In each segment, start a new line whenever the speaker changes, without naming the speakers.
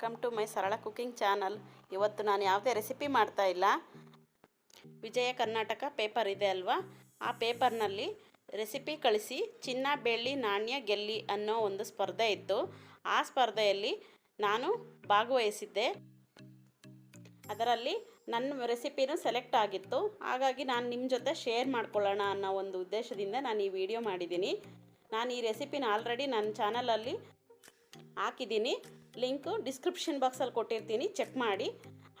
Welcome to my ಸರಳ cooking channel ಇವತ್ತು ನಾನು ಯಾವುದೇ ರೆಸಿಪಿ ಮಾಡ್ತಾ ಇಲ್ಲ. ವಿಜಯ ಕರ್ನಾಟಕ ಪೇಪರ್ ಇದೆ ಅಲ್ವಾ? ಆ ಪೇಪರ್ನಲ್ಲಿ ರೆಸಿಪಿ ಕಳಿಸಿ, ಚಿನ್ನ, ಬೆಳ್ಳಿ, ನಾಣ್ಯ, ಗೆಲ್ಲಿ ಅನ್ನೋ ಒಂದು ಸ್ಪರ್ಧೆ ಇತ್ತು. ಆ ಸ್ಪರ್ಧೆಯಲ್ಲಿ ನಾನು ಭಾಗವಹಿಸಿದ್ದೆ. ಅದರಲ್ಲಿ ನನ್ನ ರೆಸಿಪಿನೂ ಸೆಲೆಕ್ಟ್ ಆಗಿತ್ತು. ಹಾಗಾಗಿ ನಾನು ನಿಮ್ಮ ಜೊತೆ ಶೇರ್ ಮಾಡ್ಕೊಳ್ಳೋಣ ಅನ್ನೋ ಒಂದು ಉದ್ದೇಶದಿಂದ ನಾನು ಈ ವಿಡಿಯೋ ಮಾಡಿದ್ದೀನಿ. ನಾನು ಈ ರೆಸಿಪಿನ ಆಲ್ರೆಡಿ ನನ್ನ ಚಾನಲಲ್ಲಿ ಹಾಕಿದ್ದೀನಿ. ಲಿಂಕು ಡಿಸ್ಕ್ರಿಪ್ಷನ್ ಬಾಕ್ಸಲ್ಲಿ ಕೊಟ್ಟಿರ್ತೀನಿ, ಚೆಕ್ ಮಾಡಿ.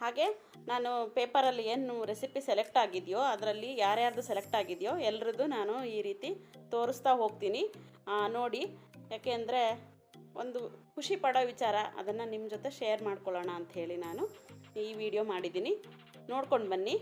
ಹಾಗೆ ನಾನು ಪೇಪರಲ್ಲಿ ಏನು ರೆಸಿಪಿ ಸೆಲೆಕ್ಟ್ ಆಗಿದೆಯೋ, ಅದರಲ್ಲಿ ಯಾರ್ಯಾರ್ದು ಸೆಲೆಕ್ಟ್ ಆಗಿದೆಯೋ, ಎಲ್ರದ್ದು ನಾನು ಈ ರೀತಿ ತೋರಿಸ್ತಾ ಹೋಗ್ತೀನಿ. ನೋಡಿ ಯಾಕೆಂದರೆ ಒಂದು ಖುಷಿ ಪಡೋ ವಿಚಾರ, ಅದನ್ನು ನಿಮ್ಮ ಜೊತೆ ಶೇರ್ ಮಾಡ್ಕೊಳ್ಳೋಣ ಅಂತ ಹೇಳಿ ನಾನು ಈ ವಿಡಿಯೋ ಮಾಡಿದ್ದೀನಿ. ನೋಡ್ಕೊಂಡು ಬನ್ನಿ.